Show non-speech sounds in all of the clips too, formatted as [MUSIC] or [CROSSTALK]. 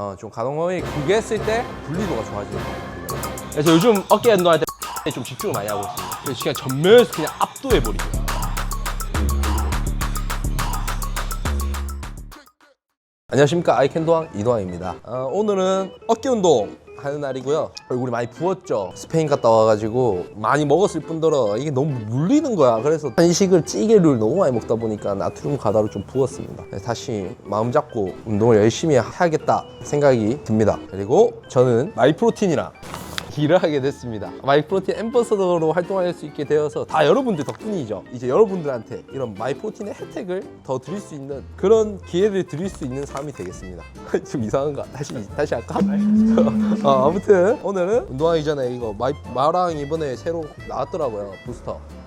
어, 좀 가동범위 길게 했을 때 분리도가 좋아지는 것 같아요. 그래서 요즘 어깨 운동할 때 [LAUGHS] 좀 집중을 많이 하고 있습니다. 그래서 그냥 전면에서 그냥 압도해버리고. 안녕하십니까. 아이캔도왕 이도왕입니다. 어, 오늘은 어깨 운동 하는 날이고요. 얼굴이 많이 부었죠. 스페인 갔다 와가지고 많이 먹었을 뿐더러 이게 너무 물리는 거야. 그래서 한식을 찌개를 너무 많이 먹다 보니까 나트륨 과다로 좀 부었습니다. 그래서 다시 마음 잡고 운동을 열심히 해야겠다 생각이 듭니다. 그리고 저는 마이프로틴이랑 일을 하게 됐습니다. 마이프로틴 엠버서더로 활동할 수 있게 되어서 다 여러분들 덕분이죠. 이제 여러분들한테 이런 마이프로틴의 혜택을 더 드릴 수 있는 그런 기회를 드릴 수 있는 삶이 되겠습니다. [LAUGHS] 좀 이상한가? 다시 다시 할까? [LAUGHS] 어, 아무튼 오늘은 운동하기 전에 이거 마이, 마랑 이번에 새로 나왔더라고요. 부스터.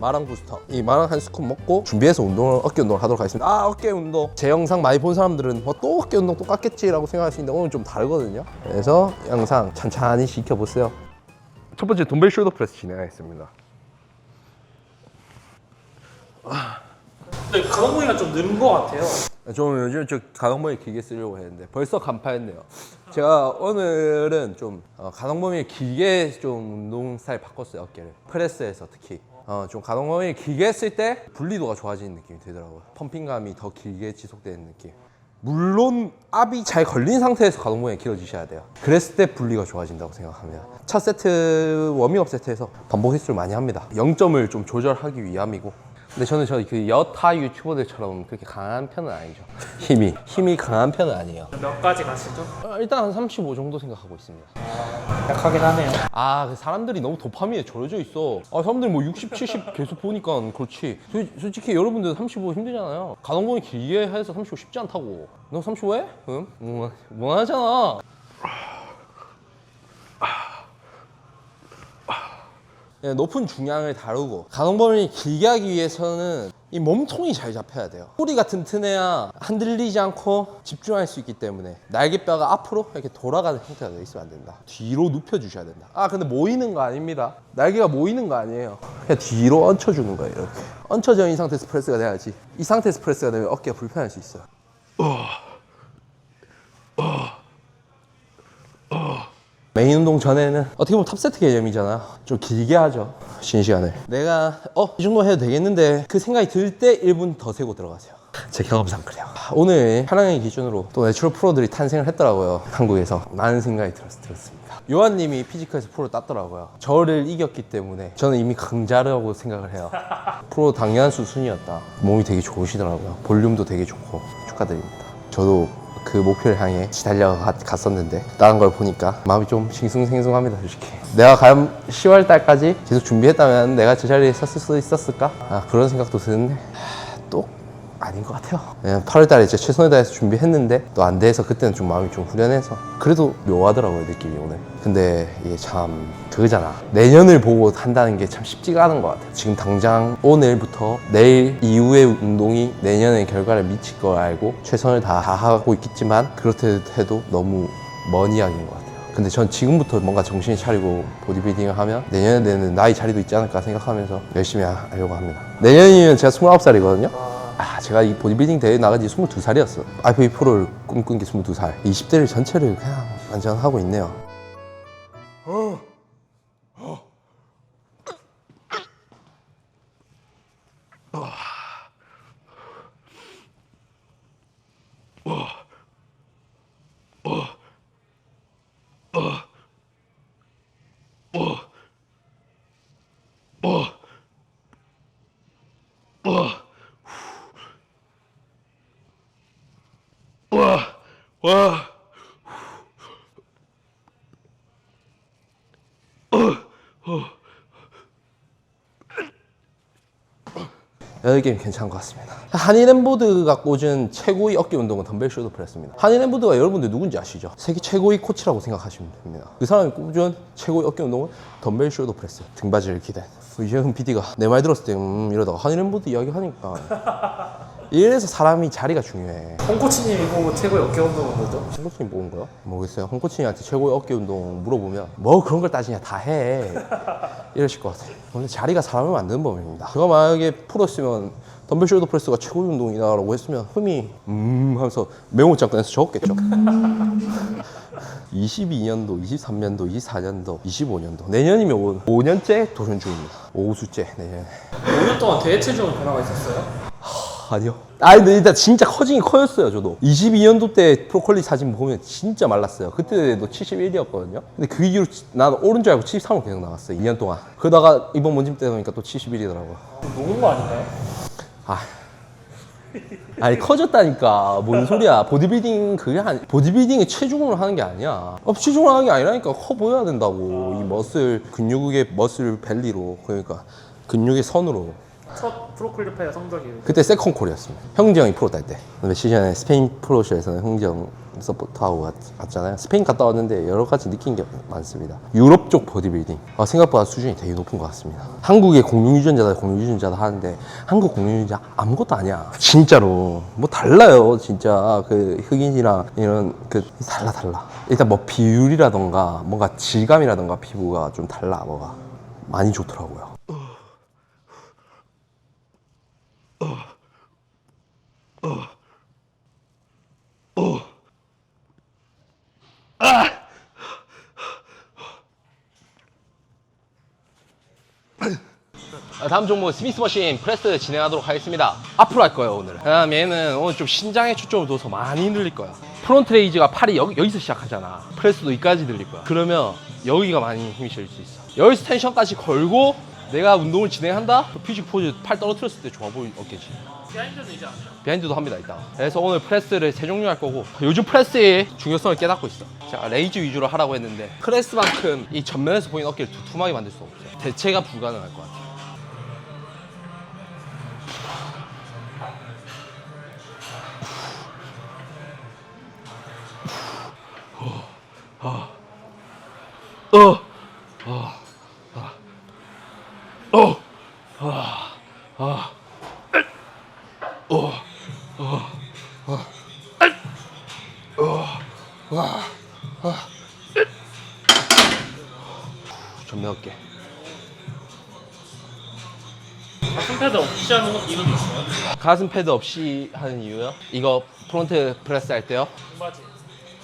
마랑 부스터. 이 마랑 한 스쿱 먹고 준비해서 운동을 어깨 운동을 하도록 하겠습니다. 아 어깨 운동. 제 영상 많이 본 사람들은 뭐 또 어깨 운동 똑같겠지라고 생각할 수 있는데 오늘 좀 다르거든요. 그래서 영상 천천히 지켜보세요. 첫 번째 덤벨 숄더 프레스 진행하겠습니다. 근데 가동범위가 좀 늘은 것 같아요. 저는 요즘 저 가동범위 길게 쓰려고 했는데 벌써 간파했네요. 제가 오늘은 좀 어, 가동범위 길게 좀 운동 스타일 바꿨어요 어깨를. 프레스에서 특히 어, 좀 가동범위 길게 했을 때 분리도가 좋아지는 느낌이 들더라고요. 펌핑감이 더 길게 지속되는 느낌. 물론 압이 잘 걸린 상태에서 가동범위가 길어지셔야 돼요. 그랬을 때 분리가 좋아진다고 생각합니다. 첫 세트 워밍업 세트에서 반복 횟수를 많이 합니다. 0점을 좀 조절하기 위함이고 근데 저는 저 그 여타 유튜버들처럼 그렇게 강한 편은 아니죠 힘이 힘이 강한 편은 아니에요 몇 가지 가시죠? 어, 일단 한 35 정도 생각하고 있습니다 약하긴 하네요. 아, 그 사람들이 너무 도파민에 절여져 있어. 아, 사람들 뭐 60, 70 계속 보니까 그렇지. 솔- 솔직히 여러분들 35 힘들잖아요. 가동범위 길게 해서 35 쉽지 않다고. 너 35 해? 응? 뭐, 뭐 하잖아. 높은 중량을 다루고 가동범위를 길게 하기 위해서는 이 몸통이 잘 잡혀야 돼요. 꼬리가 튼튼해야 흔들리지 않고 집중할 수 있기 때문에 날개뼈가 앞으로 이렇게 돌아가는 형태가 돼 있으면 안 된다. 뒤로 눕혀 주셔야 된다. 아 근데 모이는 거 아닙니다. 날개가 모이는 거 아니에요. 그냥 뒤로 얹혀 주는 거예요. 이렇게 얹혀져 있는 상태에서 프레스가 돼야지. 이 상태에서 프레스가 되면 어깨가 불편할 수 있어요. 메인 운동 전에는 어떻게 보면 탑세트 개념이잖아. 좀 길게 하죠. 쉬는 시간을. 내가 어, 이 정도 해도 되겠는데 그 생각이 들 때 1분 더 세고 들어가세요. 제 경험상 그래요. 오늘 하랑의 기준으로 또 내추럴 프로들이 탄생을 했더라고요. 한국에서. 많은 생각이 들었, 들었 습니다. 요한님이 피지컬에서 프로 땄더라고요. 저를 이겼기 때문에 저는 이미 강자라고 생각을 해요. [LAUGHS] 프로 당연한 수순이었다. 몸이 되게 좋으시더라고요. 볼륨도 되게 좋고 축하드립니다. 저도 그 목표를 향해 달려갔었는데 나간 걸 보니까 마음이 좀 싱숭생숭합니다 솔직히 내가 과연 10월 달까지 계속 준비했다면 내가 저 자리에 섰을 수 있었을까? 아 그런 생각도 드는데 아닌 것 같아요. 그냥 8월 달에 이제 최선을 다해서 준비했는데 또 안 돼서 그때는 좀 마음이 좀 후련해서 그래도 묘하더라고요 느낌이 오늘. 근데 이게 참 그거잖아. 내년을 보고 한다는 게 참 쉽지가 않은 것 같아요. 지금 당장 오늘부터 내일 이후의 운동이 내년의 결과를 미칠 걸 알고 최선을 다 하고 있겠지만 그렇다 해도 너무 먼 이야기인 것 같아요. 근데 전 지금부터 뭔가 정신을 차리고 보디빌딩을 하면 내년에는 나이 자리도 있지 않을까 생각하면서 열심히 하- 하려고 합니다. 내년이면 제가 29살이거든요 아, 제가 이 보디빌딩 대회 나간 지 22살이었어. IPA 프로를 꿈꾼 게 22살. 20대를 전체를 그냥 완전 하고 있네요. 여덟 개는 괜찮은 것 같습니다. 한인 엠보드가 꽂은 최고의 어깨 운동은 덤벨 숄더 프레스입니다. 한인 엠보드가 여러분들 누군지 아시죠? 세계 최고의 코치라고 생각하시면 됩니다. 그 사람이 꽂은 최고의 어깨 운동은 덤벨 숄더 프레스. 등받이를 기댄. 이재훈 PD가 내 말 들었을 때 음, 이러다가 한인 엠보드 이야기 하니까 이래서 사람이 자리가 중요해. 홍코치님이 보고 최고의 어깨 운동은 뭐죠? 홍코치님 뽑은 거요? 모르겠어요. 홍코치님한테 최고의 어깨 운동 물어보면 뭐 그런 걸 따지냐 다 해. [LAUGHS] 이러실 것 같아요. 원래 자리가 사람을 만드는 법입니다. 그가 만약에 풀었으면 덤벨 숄더 프레스가 최고의 운동이다라고 했으면 흠이 음 하면서 메모장 꺼내서 적었겠죠. 22년도, 23년도, 24년도, 25년도 내년이면 5년째 도전 중입니다 5수째 내년에 5년 동안 체중 변화가 있었어요? 아니요. 아 근데 일단 진짜 커지긴 커졌어요 저도. 22년도 때 프로콜리 사진 보면 진짜 말랐어요. 그때도 71이었거든요. 근데 그 이후로 난 오른 줄 알고 73으로 계속 나갔어요 2년 동안. 그러다가 이번 원짐 때 보니까 또 71이더라고요. 좀 녹은 거 아닌가요? 아. 아니 커졌다니까. 뭔 소리야. 보디빌딩 그게 아니 보디빌딩이 체중으로 하는 게 아니야. 어, 체중으로 하는 게 아니라니까. 커 보여야 된다고. 이 머슬 근육의 머슬 벨리로. 그러니까 근육의 선으로 첫 프로클리페어 성적이 그때 세컨 콜이었습니다. 형제 형이 프로 딸 때. 근데 시즌에 스페인 프로쇼에서는 형제 형 서포트하고 갔, 갔잖아요. 스페인 갔다 왔는데 여러 가지 느낀 게 많습니다. 유럽 쪽 보디빌딩. 아, 생각보다 수준이 되게 높은 것 같습니다. 한국의 공룡유전자다, 공룡유전자다 하는데 한국 공룡유전자 아무것도 아니야. 진짜로. 뭐 달라요, 진짜. 그 흑인이랑 이런 그 달라, 달라. 일단 뭐 비율이라던가 뭔가 질감이라던가 피부가 좀 달라, 뭐가. 많이 좋더라고요. 아, 다음 종목 스미스 머신 프레스 진행하도록 하겠습니다. 앞으로 할 거예요 오늘. 그다음 얘는 오늘 좀 신장에 초점을 둬서 많이 늘릴 거야. 프론트 레이즈가 팔이 여기, 여기서 시작하잖아. 프레스도 여기까지 늘릴 거야. 그러면 여기가 많이 힘이 실릴 수 있어. 여기서 텐션까지 걸고 내가 운동을 진행한다? 그 퓨직 포즈 팔 떨어뜨렸을 때 좋아 보일 없겠지. 비하인드는 이제 아니에요? 비하인드도 합니다 이따 그래서 오늘 프레스를 세 종류 할 거고 요즘 프레스의 중요성을 깨닫고 있어 자 레이즈 위주로 하라고 했는데 프레스만큼 이 전면에서 보이는 어깨를 두툼하게 만들 수 없어요 대체가 불가능할 것 같아요 전면 어깨 가슴 패드 없이 하는 것 이유는 있어요? 가슴 패드 없이 하는 이유요? 이거 프론트 프레스 할 때요? 등바지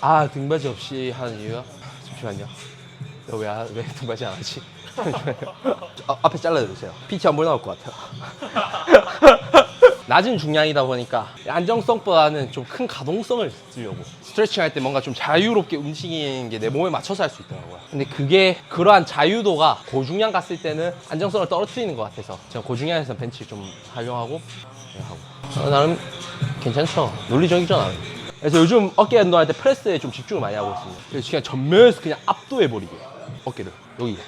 아 등받이 없이 하는 이유요? 잠시만요 너 왜왜 등받이 안 하지? [LAUGHS] 아, 앞에 잘라주세요. 피치 한번 나올 것 같아요. [LAUGHS] 낮은 중량이다 보니까 안정성보다는 좀 큰 가동성을 쓰려고. 스트레칭 할 때 뭔가 좀 자유롭게 움직이는 게 내 몸에 맞춰서 할 수 있더라고요. 근데 그게 그러한 자유도가 고중량 갔을 때는 안정성을 떨어뜨리는 것 같아서 제가 고중량에서 벤치를 좀 활용하고 네, 하고. 어, 나름 괜찮죠. 논리적이죠 나름. 그래서 요즘 어깨 운동할 때 프레스에 좀 집중을 많이 하고 있습니다. 그래서 그냥 전면에서 그냥 압도해버리게 어깨를. 여기.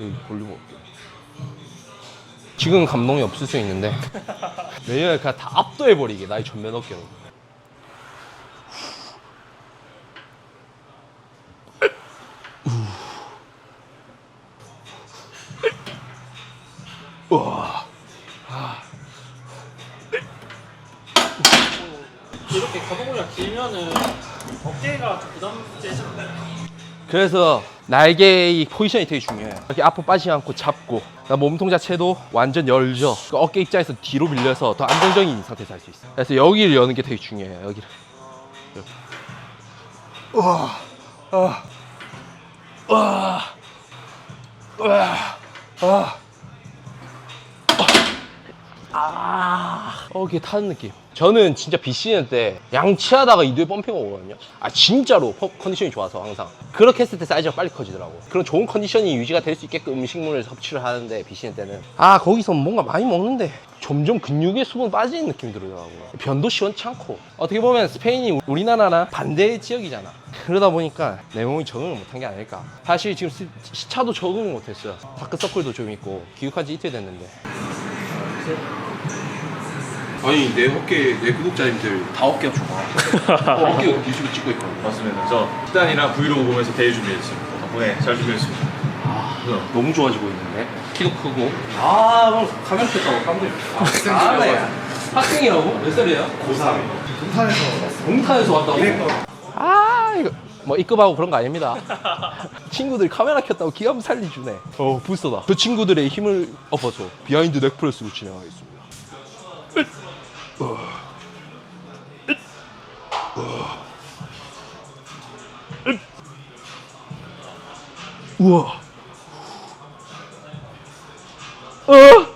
여기 볼륨 어깨. 지금 감동이 없을 수 있는데 [LAUGHS] 내년에 그냥 다 압도해버리게 나의 전면 어깨로 이렇게 가동거리가 길면은 어깨가 좀 부담되지 않나요? 그래서 날개의 포지션이 되게 중요해요. 이렇게 앞으로 빠지지 않고 잡고 몸통 자체도 완전 열죠. 그 어깨 입자에서 뒤로 밀려서 더 안정적인 상태에서 할 수 있어요. 그래서 여기를 여는 게 되게 중요해요. 여기를. 우와, 아, 우와, 우와, 아, 아, 어깨 타는 느낌. 저는 진짜 비시즌 때 양치하다가 이두에 펌핑 오거든요. 아 진짜로 퍼- 컨디션이 좋아서 항상 그렇게 했을 때 사이즈가 빨리 커지더라고. 그런 좋은 컨디션이 유지가 될 수 있게끔 음식물을 섭취를 하는데 비시즌 때는 아 거기서 뭔가 많이 먹는데 점점 근육의 수분 빠지는 느낌이 들더라고요. 변도 시원치 않고 어떻게 보면 스페인이 우리나라랑 반대의 지역이잖아. 그러다 보니까 내 몸이 적응을 못한 게 아닐까. 사실 지금 시- 시차도 적응을 못했어요. 다크서클도 좀 있고 귀국한 지 이틀 됐는데 아니 내 어깨 내 구독자님들 다 어깨가 좋아. [LAUGHS] 어, 어깨 유튜브 찍고 있거든. 맞습니다. 저 식단이랑 브이로그 보면서 대회 준비했습니다. 덕분에 잘 준비했습니다. 너무 좋아지고 있는데 키도 크고 아 오늘 가면 켰다고 깜짝이야 아, 네. 학생이라고? 몇 살이에요? 고3. 동탄에서 왔다고? 아 이거 뭐 입금하고 그런 거 아닙니다 [LAUGHS] 친구들이 카메라 켰다고 기가 살리주네 어 부스터다 그 친구들의 힘을 엎어서 비하인드 넥프레스로 진행하겠습니다 우와. 어.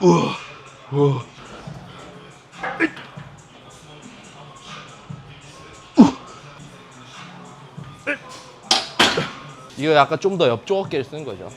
우와. 우와. 이거 약간 좀 더 옆쪽 어깨를 쓰는 거죠.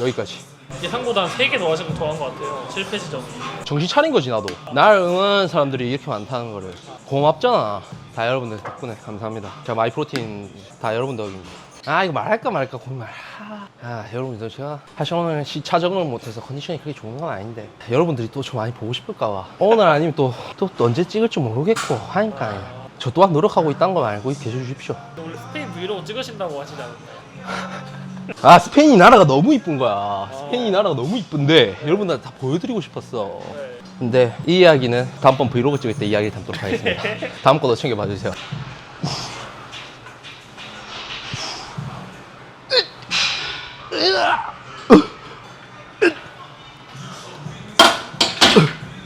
여기까지. 예상보다 3개 더 하시고 더한 것 같아요. 실패 지점이. 정신 차린 거지 나도. 날 응원하는 사람들이 이렇게 많다는 거를 고맙잖아. 다 여러분들 덕분에 감사합니다. 제가 마이프로틴 다 여러분 덕입니다. 아 이거 말할까 말까 고민 말. 아, 아 여러분들 제가 사실 오늘 시차 적응을 못해서 컨디션이 그렇게 좋은 건 아닌데 여러분들이 또 저 많이 보고 싶을까 봐. 오늘 아니면 또또 언제 찍을지 모르겠고 하니까 저 또한 노력하고 있다는 걸 알고 계셔 주십시오. 원래 스페인 브이로그 찍으신다고 하시지 않았나요? [LAUGHS] 아 스페인 나라가 너무 이쁜 거야. 스페인 나라가 너무 이쁜데 여러분들 다 보여드리고 싶었어. 네. 근데 이 이야기는 다음번 브이로그 찍을 때 이야기를 담도록 하겠습니다. [LAUGHS] 다음 거도 챙겨봐 주세요.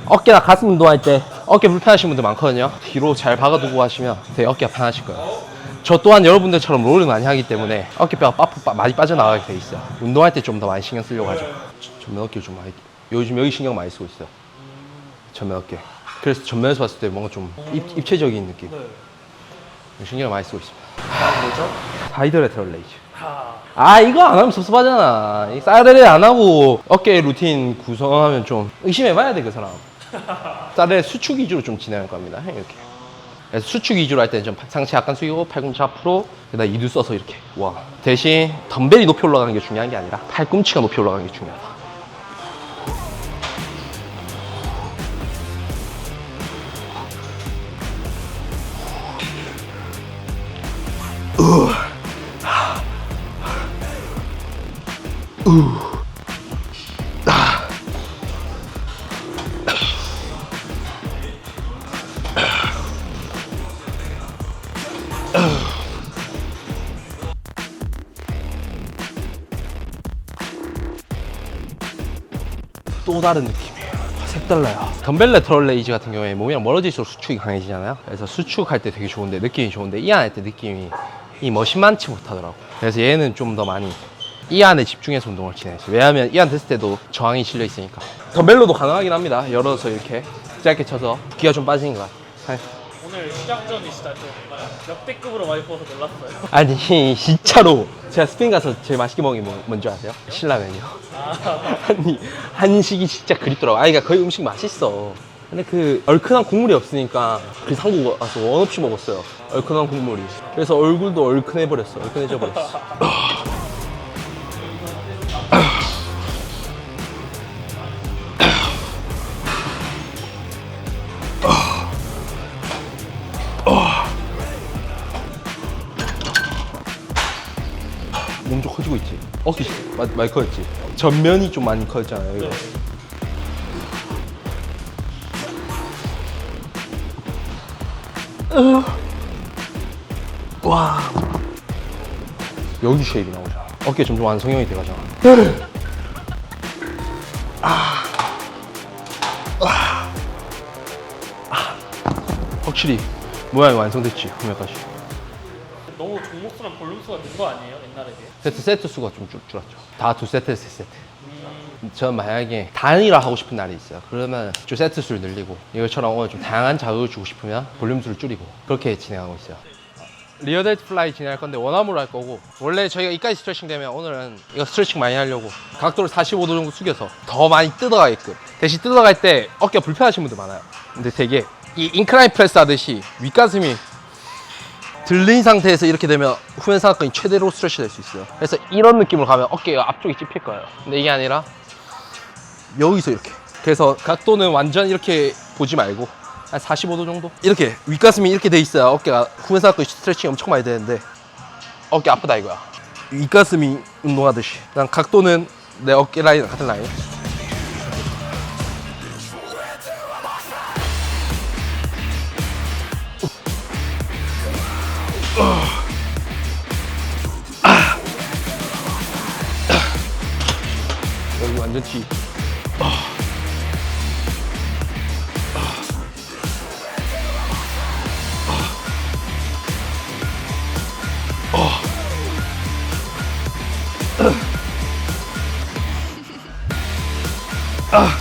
어깨나 가슴 운동할 때 어깨 불편하신 분들 많거든요. 뒤로 잘 박아두고 하시면 되게 어깨가 편하실 거예요. 저 또한 여러분들처럼 롤을 많이 하기 때문에 어깨뼈가 빠프 빠- 많이 빠져나가게 돼 있어요. 운동할 때 좀 더 많이 신경 쓰려고 하죠. 전면 어깨를 좀 많이 요즘 여기 신경 많이 쓰고 있어요. 전면 어깨. 그래서 전면에서 봤을 때 뭔가 좀 입, 입체적인 느낌. 네. 신경을 많이 쓰고 있습니다. 아, 뭐죠? 사이드 레터럴 레이즈. 아, 아 이거 안 하면 섭섭하잖아. 이 사이드레 안 하고 어깨 루틴 구성하면 좀 의심해봐야 돼 그 사람. [LAUGHS] 사이드레 수축 위주로 좀 진행할 겁니다. 이렇게. 그래서 수축 위주로 할 때는 좀 상체 약간 숙이고 팔꿈치 앞으로 그다음 이두 써서 이렇게. 와. 대신 덤벨이 높이 올라가는 게 중요한 게 아니라 팔꿈치가 높이 올라가는 게 중요하다. 또 다른 느낌이에요. 색달라요. 덤벨 레터럴 레이즈 같은 경우에 몸이랑 멀어질수록 수축이 강해지잖아요. 그래서 수축할 때 되게 좋은데 느낌이 좋은데 이 안할 때 느낌이 이 멋이만치 못하더라고. 그래서 얘는 좀 더 많이 이 안에 집중해서 운동을 진행했어요. 왜냐하면 이 안 됐을 때도 저항이 실려 있으니까. 덤벨로도 가능하긴 합니다. 열어서 이렇게 짧게 쳐서 기가 좀 빠지는 것 같아요. 오늘 시작전이시다. 좀 역대급으로 많이 부어서 놀랐어요. [LAUGHS] 아니 진짜로 제가 스페인 가서 제일 맛있게 먹은 게 뭐, 뭔지 아세요? 신라면이요. 아, [LAUGHS] 아니 한식이 진짜 그립더라고. 아니 그러니까 거의 음식 맛있어. 근데 그 얼큰한 국물이 없으니까 그 한국 와서 원 없이 먹었어요. 얼큰한 국물이. 그래서 얼굴도 얼큰해 버렸어. 얼큰해져 버렸어. [LAUGHS] 많이 커졌지. 전면이 좀 많이 커졌잖아요. 이거. 와. 여기 쉐입이 나오잖아. 어깨 점점 완성형이 돼가잖아. 아. 아. 아. 확실히 모양이 완성됐지, 후면까지. 너무 종목수랑 볼륨 수가 는 거 아니에요? 옛날에 비해? 세트 세트 수가 좀 줄, 줄었죠. 다 두 세트, 세 세트. 전 만약에 단일화 하고 싶은 날이 있어요. 그러면 좀 세트 수를 늘리고 이것처럼 오늘 좀 다양한 자극을 주고 싶으면 볼륨 수를 줄이고 그렇게 진행하고 있어요. 리어 델트 플라이 진행할 건데 원암으로 할 거고 원래 저희가 이까지 스트레칭 되면 오늘은 이거 스트레칭 많이 하려고 각도를 45도 정도 숙여서 더 많이 뜯어가게끔 대신 뜯어갈 때 어깨가 불편하신 분들 많아요. 근데 되게 이 인클라인 프레스 하듯이 윗가슴이 들린 상태에서 이렇게 되면 후면 상하근이 최대로 스트레치 될 수 있어요. 그래서 이런 느낌으로 가면 어깨가 앞쪽이 찝힐 거예요. 근데 이게 아니라 여기서 이렇게. 그래서 각도는 완전 이렇게 보지 말고 한 45도 정도? 이렇게 윗가슴이 이렇게 돼 있어야 어깨가 후면 상하근이 스트레칭이 엄청 많이 되는데 어깨 아프다 이거야. 윗가슴이 운동하듯이. 난 각도는 내 어깨 라인 같은 라인. 여기 완전 튀. 아. [LAUGHS]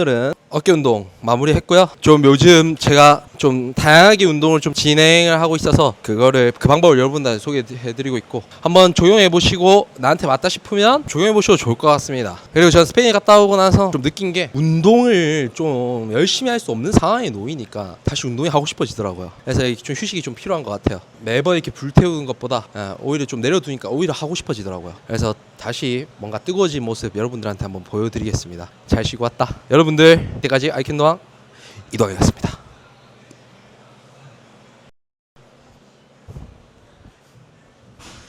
오늘은 어깨 운동 마무리했고요. 좀 요즘 제가 좀 다양하게 운동을 좀 진행을 하고 있어서 그거를 그 방법을 여러분들한테 소개해드리고 있고 한번 적용해 보시고 나한테 맞다 싶으면 적용해 보셔도 좋을 것 같습니다. 그리고 저는 스페인 갔다 오고 나서 좀 느낀 게 운동을 좀 열심히 할 수 없는 상황에 놓이니까 다시 운동이 하고 싶어지더라고요. 그래서 좀 휴식이 좀 필요한 것 같아요. 매번 이렇게 불태우는 것보다 아, 오히려 좀 내려두니까 오히려 하고 싶어지더라고요. 그래서 다시 뭔가 뜨거워진 모습 여러분들한테 한번 보여드리겠습니다. 잘 쉬고 왔다. 여러분들 이때까지 아이캔도왕 이동하겠습니다.